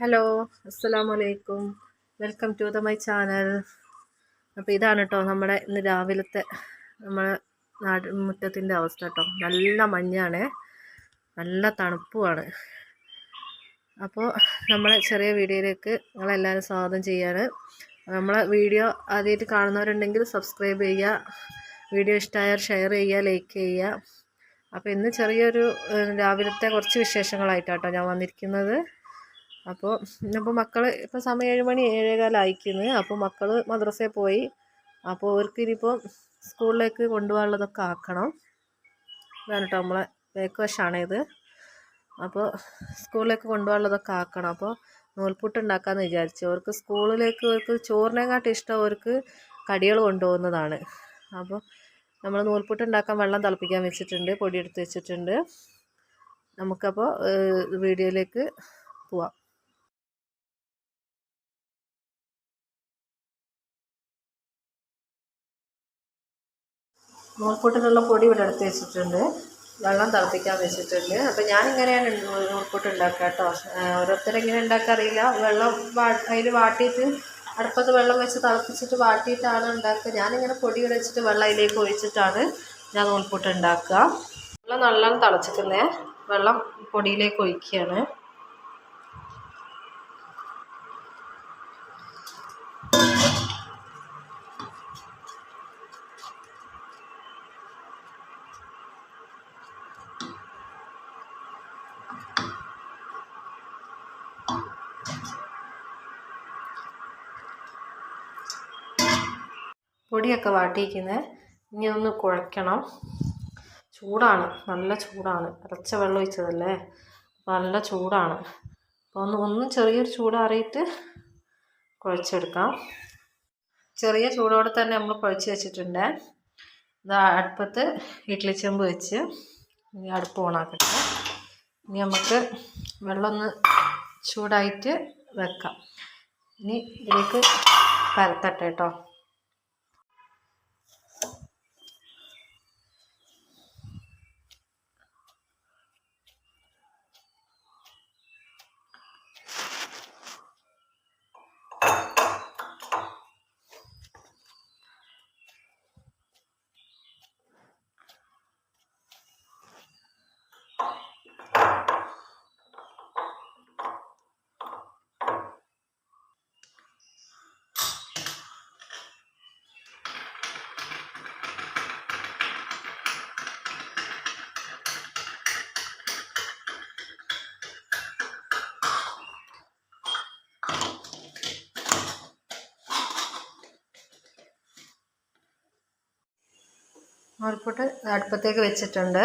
Hello അസ്സലാമു അലൈക്കും welcome to the my channel അപ്പോൾ ഇതാണ് കേട്ടോ നമ്മുടെ ഇന്ന് രാവിലത്തെ നമ്മുടെ നാട് മുറ്റത്തിന്റെ അവസ്ഥ കേട്ടോ നല്ല മഞ്ഞാണ്. നല്ല തണുപ്പുമാണ് അപ്പോൾ നമ്മളെ ചെറിയ വീഡിയോയിലേക്ക് നിങ്ങളെല്ലാവരും സ്വാഗതം ചെയ്യാറ് നമ്മളെ വീഡിയോ ആദ്യമായിട്ട് കാണുന്നവരുണ്ടെങ്കിൽ സബ്സ്ക്രൈബ് ചെയ്യുക. വീഡിയോ ഇഷ്ടമായാൽ ഷെയർ ചെയ്യുക ലൈക്ക് ചെയ്യുക. അപ്പോൾ ഇന്ന് ചെറിയൊരു രാവിലത്തെ കുറച്ച് വിശേഷങ്ങളായിട്ടാട്ടോ ഞാൻ വന്നിരിക്കുന്നത്. അപ്പോൾ ഇന്നിപ്പോൾ മക്കൾ ഇപ്പോൾ സമയം ഏഴ് മണി ഏഴേകാലായിക്കുന്നു അപ്പോൾ മക്കൾ മദ്രസയിൽ പോയി. അപ്പോൾ അവർക്ക് ഇനിയിപ്പോൾ സ്കൂളിലേക്ക് കൊണ്ടുപോകാനുള്ളതൊക്കെ ആക്കണം. ഇതാണ് കേട്ടോ നമ്മളെ ബേക്ക് ഇത് അപ്പോൾ സ്കൂളിലേക്ക് കൊണ്ടുപോകാനുള്ളതൊക്കെ ആക്കണം. അപ്പോൾ നൂൽപുട്ട് ഉണ്ടാക്കാമെന്ന് വിചാരിച്ചു. അവർക്ക് സ്കൂളിലേക്ക് അവർക്ക് ചോറിനെക്കാട്ടും ഇഷ്ടം അവർക്ക് കടികൾ കൊണ്ടുപോകുന്നതാണ്. അപ്പോൾ നമ്മൾ നൂൽപുട്ട് ഉണ്ടാക്കാൻ വെള്ളം തിളപ്പിക്കാൻ വെച്ചിട്ടുണ്ട് പൊടി എടുത്ത് വെച്ചിട്ടുണ്ട് നമുക്കപ്പോൾ വീഡിയോയിലേക്ക് പോവാം. നൂൽപുട്ടിനുള്ള പൊടി ഇവിടെ എടുത്ത് വെച്ചിട്ടുണ്ട്. വെള്ളം തിളപ്പിക്കാൻ വെച്ചിട്ടുണ്ട്. അപ്പോൾ ഞാനിങ്ങനെയാണ് നൂൽപുട്ട് ഉണ്ടാക്കുക കേട്ടോ. ഓരോരുത്തരും എങ്ങനെ ഉണ്ടാക്കുക അറിയില്ല. വെള്ളം അതിൽ വാട്ടിയിട്ട് അടുപ്പത്ത് വെള്ളം വെച്ച് തിളപ്പിച്ചിട്ട് വാട്ടിയിട്ടാണ് ഉണ്ടാക്കുക. ഞാനിങ്ങനെ പൊടി വെച്ചിട്ട് വെള്ളം അതിലേക്ക് ഒഴിച്ചിട്ടാണ് ഞാൻ നൂൽപുട്ട് ഉണ്ടാക്കുക. വെള്ളം നല്ലോണം തിളച്ചിക്കുന്നേ വെള്ളം പൊടിയിലേക്ക് ഒഴിക്കുകയാണ്. പൊടിയൊക്കെ വാട്ടിയിരിക്കുന്നത് ഇനി ഒന്ന് കുഴയ്ക്കണം. ചൂടാണ്. നല്ല ചൂടാണ്. ഇറച്ച വെള്ളം ഒഴിച്ചതല്ലേ? നല്ല ചൂടാണ്. അപ്പോൾ ഒന്ന് ഒന്ന് ചെറിയൊരു ചൂടാറിയിട്ട് കുഴച്ചെടുക്കാം. ചെറിയ ചൂടോടെ തന്നെ നമ്മൾ കുഴച്ച് വെച്ചിട്ടുണ്ട്. ഇതാ അടുപ്പത്ത് ഇഡ്ഡലി ചെമ്പ് വെച്ച് ഇനി അടുപ്പ് ഓണാക്കട്ടെ. ഇനി നമുക്ക് വെള്ളം ഒന്ന് ചൂടായിട്ട് വെക്കാം. ഇനി ഇതിലേക്ക് പരത്തട്ടെ കേട്ടോ. നൂൽപുട്ട് അടുപ്പത്തേക്ക് വെച്ചിട്ടുണ്ട്.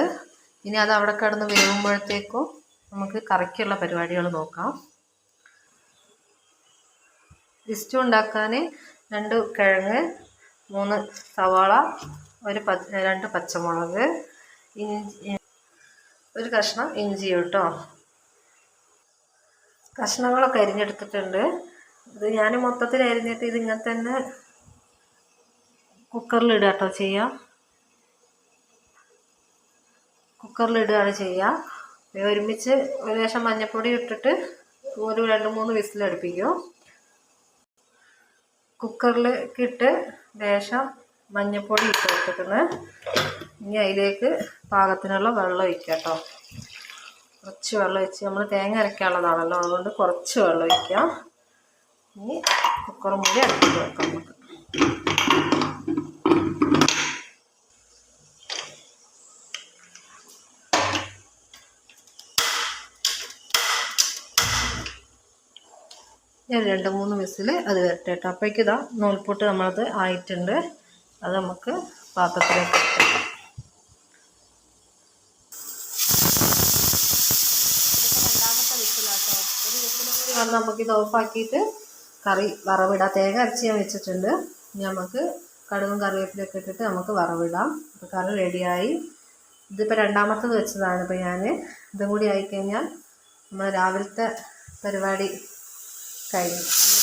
ഇനി അത് അവിടെ കിടന്ന് വേവുമ്പോഴത്തേക്കും നമുക്ക് കറിക്കുള്ള പരിപാടികൾ നോക്കാം. ലിസ്റ്റ് ഉണ്ടാക്കാൻ രണ്ട് കിഴങ്ങ് മൂന്ന് സവാള ഒരു പ രണ്ട് പച്ചമുളക് ഇഞ്ചി ഒരു കഷ്ണം ഇഞ്ചി കേട്ടോ. കഷ്ണങ്ങളൊക്കെ അരിഞ്ഞെടുത്തിട്ടുണ്ട്. ഇത് ഞാൻ മൊത്തത്തിൽ അരിഞ്ഞിട്ട് ഇതിങ്ങനെ തന്നെ കുക്കറിലിടുക ചെയ്യാം. കുക്കറിലിടുകയാണ് ചെയ്യുക. ഒരുമിച്ച് ഒരു ലേശം മഞ്ഞൾപ്പൊടി ഇട്ടിട്ട് ഒരു രണ്ട് മൂന്ന് വിസിലടുപ്പിക്കും. കുക്കറിലേക്ക് ഇട്ട് ലേശം മഞ്ഞൾപ്പൊടി ഇട്ട് കൊടുത്തിട്ടുണ്ട്. ഇനി അതിലേക്ക് പാകത്തിനുള്ള വെള്ളം ഒഴിക്കുക കേട്ടോ. കുറച്ച് വെള്ളം ഒഴിച്ച് നമ്മൾ തേങ്ങ അരയ്ക്കാനുള്ളതാണല്ലോ അതുകൊണ്ട് കുറച്ച് വെള്ളം ഒഴിക്കുക. ഇനി കുക്കറും കൂടി അടുപ്പിച്ച് വെക്കാം നമുക്ക്. ഞാൻ രണ്ട് മൂന്ന് വിസിൽ അത് വരട്ടെ കേട്ടോ അപ്പോഴേക്ക് ഇതാ നൂൽപ്പൂട്ട് നമ്മളത് ആയിട്ടുണ്ട്. അത് നമുക്ക് പാത്രത്തിലേക്ക് രണ്ടാമത്തെ വിസിലാട്ടോ ഒരു വിസിലും നമുക്കിത് ഓഫാക്കിയിട്ട് കറി വറവിടാം. തേങ്ങ അരച്ച് ഞാൻ വെച്ചിട്ടുണ്ട്. നമുക്ക് കടുകും കറിവേപ്പിലൊക്കെ ഇട്ടിട്ട് നമുക്ക് വറവിടാം. അപ്പോൾ കറി റെഡിയായി. ഇതിപ്പോൾ രണ്ടാമത്തത് വെച്ചതാണ് ഇപ്പോൾ ഞാൻ ഇതും കൂടി ആയിക്കഴിഞ്ഞാൽ നമ്മൾ രാവിലത്തെ പരിപാടി 在一起。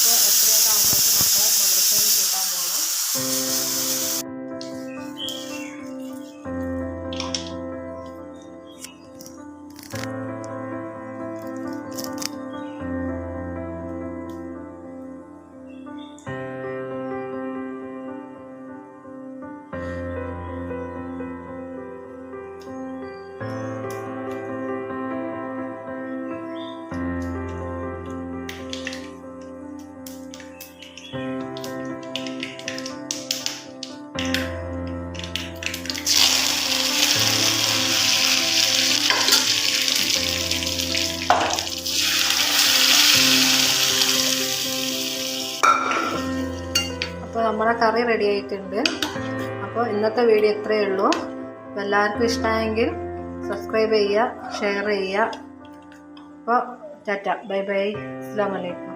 നമ്മളെ കറി റെഡി ആയിട്ടുണ്ട്. അപ്പോൾ ഇന്നത്തെ വീഡിയോ ഇത്രയേ ഉള്ളൂ. അപ്പോൾ എല്ലാവർക്കും ഇഷ്ടമായെങ്കിൽ സബ്സ്ക്രൈബ് ചെയ്യുക ഷെയർ ചെയ്യുക. അപ്പോൾ ടാറ്റ ബൈ ബൈ. അസ്സാം വലൈക്കും